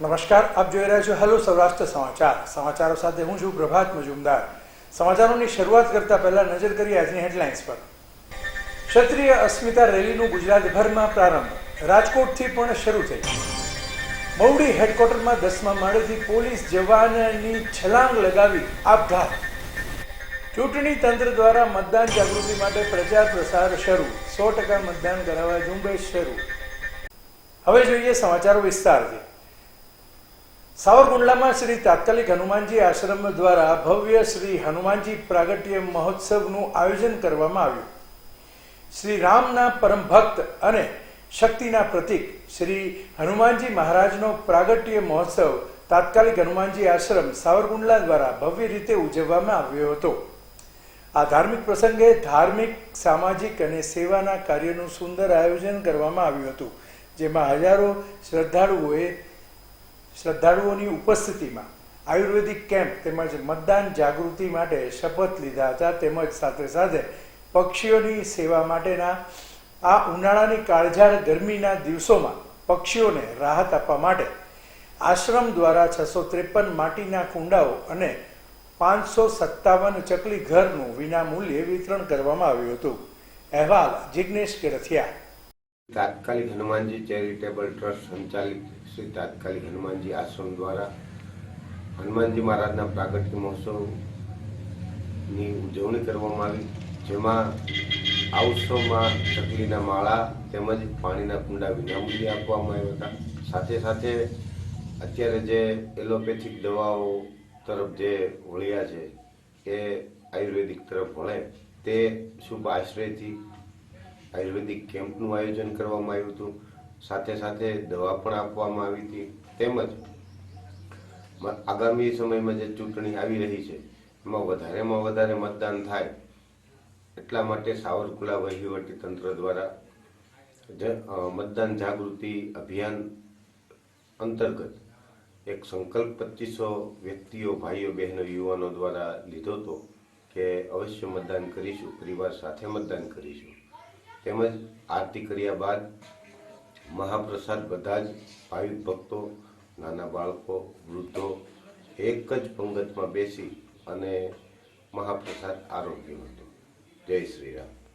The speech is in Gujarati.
નમસ્કાર, આપ જોઈ રહ્યા છો હેલો સૌરાષ્ટ્ર સમાચાર. સમાચારો સાથે હું છું પ્રભાત મજુમદાર. સમાચારોની શરૂઆત કરતા પહેલા નજર કરીએ આજની હેડલાઇન્સ પર. ક્ષત્રિય અસ્મિતા રેલીનું ગુજરાતભરમાં પ્રારંભ. રાજકોટથી પણ શરૂ થઈ. મવડી હેડક્વાર્ટરમાં દસમા માળેથી પોલીસ જવાનની છલાંગ લગાવી આપઘાત. ચૂંટણી તંત્ર દ્વારા મતદાન જાગૃતિ માટે પ્રચાર પ્રસાર શરૂ. સો ટકા મતદાન કરાવવા ઝુંબેશ શરૂ. હવે જોઈએ સમાચારો વિસ્તારથી. સાવરકુંડલામાં શ્રી તાત્કાલિક હનુમાનજી આશ્રમ દ્વારા ભવ્ય શ્રી હનુમાનજી પ્રાગટ્ય મહોત્સવનું આયોજન કરવામાં આવ્યું. શ્રી રામના પરમ ભક્ત અને શક્તિના પ્રતીક શ્રી હનુમાનજી મહારાજનો પ્રાગટ્ય મહોત્સવ તાત્કાલિક હનુમાનજી આશ્રમ સાવરકુંડલા દ્વારા ભવ્ય રીતે ઉજવવામાં આવ્યો હતો. આ ધાર્મિક પ્રસંગે ધાર્મિક, સામાજિક અને સેવાના કાર્યનું સુંદર આયોજન કરવામાં આવ્યું હતું, જેમાં હજારો શ્રદ્ધાળુઓએ શ્રદ્ધાળુઓની ઉપસ્થિતિમાં આયુર્વેદિક કેમ્પ તેમજ મતદાન જાગૃતિ માટે શપથ લીધા હતા તેમજ સાથે સાથે પક્ષીઓની સેવા માટેના આ ઉનાળાની કાળઝાળ ગરમીના દિવસોમાં પક્ષીઓને રાહત આપવા માટે આશ્રમ દ્વારા છસો ત્રેપન માટીના કુંડાઓ અને પાંચસો સત્તાવન ચકલી ઘરનું વિનામૂલ્યે વિતરણ કરવામાં આવ્યું હતું. અહેવાલ જિજ્ઞેશ ગેરથિયા તાત્કાલિક હનુમાનજી ચેરિટેબલ ટ્રસ્ટ સંચાલિત શ્રી તાત્કાલિક હનુમાનજી આશ્રમ દ્વારા હનુમાનજી મહારાજના પ્રાગટ્ય મહોત્સવની ઉજવણી કરવામાં આવી, જેમાં આ ઉત્સવમાં ચકલીના માળા તેમજ પાણીના કુંડા વિનામૂલ્યે આપવામાં આવ્યા હતા. સાથે સાથે અત્યારે જે એલોપેથિક દવાઓ તરફ જે વળ્યા છે, એ આયુર્વેદિક તરફ વળે, તે શુભ આશ્રયથી આયુર્વેદિક કેમ્પનું આયોજન કરવામાં આવ્યું હતું. સાથે સાથે દવા પણ આપવામાં આવી હતી. તેમજ આગામી સમયમાં જે ચૂંટણી આવી રહી છે, એમાં વધારેમાં વધારે મતદાન થાય એટલા માટે સાવરકુલા વહીવટી તંત્ર દ્વારા મતદાન જાગૃતિ અભિયાન અંતર્ગત એક સંકલ્પ પચીસો વ્યક્તિઓ, ભાઈઓ, બહેનો, યુવાનો દ્વારા લીધો હતો કે અવશ્ય મતદાન કરીશું, પરિવાર સાથે મતદાન કરીશું. તેમજ આરતી કર્યા બાદ મહાપ્રસાદ બધા જ ભાવિક ભક્તો, નાના બાળકો, વૃદ્ધો એક જ પંગતમાં બેસી અને મહાપ્રસાદ આરોગ્ય હતો. જય શ્રી રામ.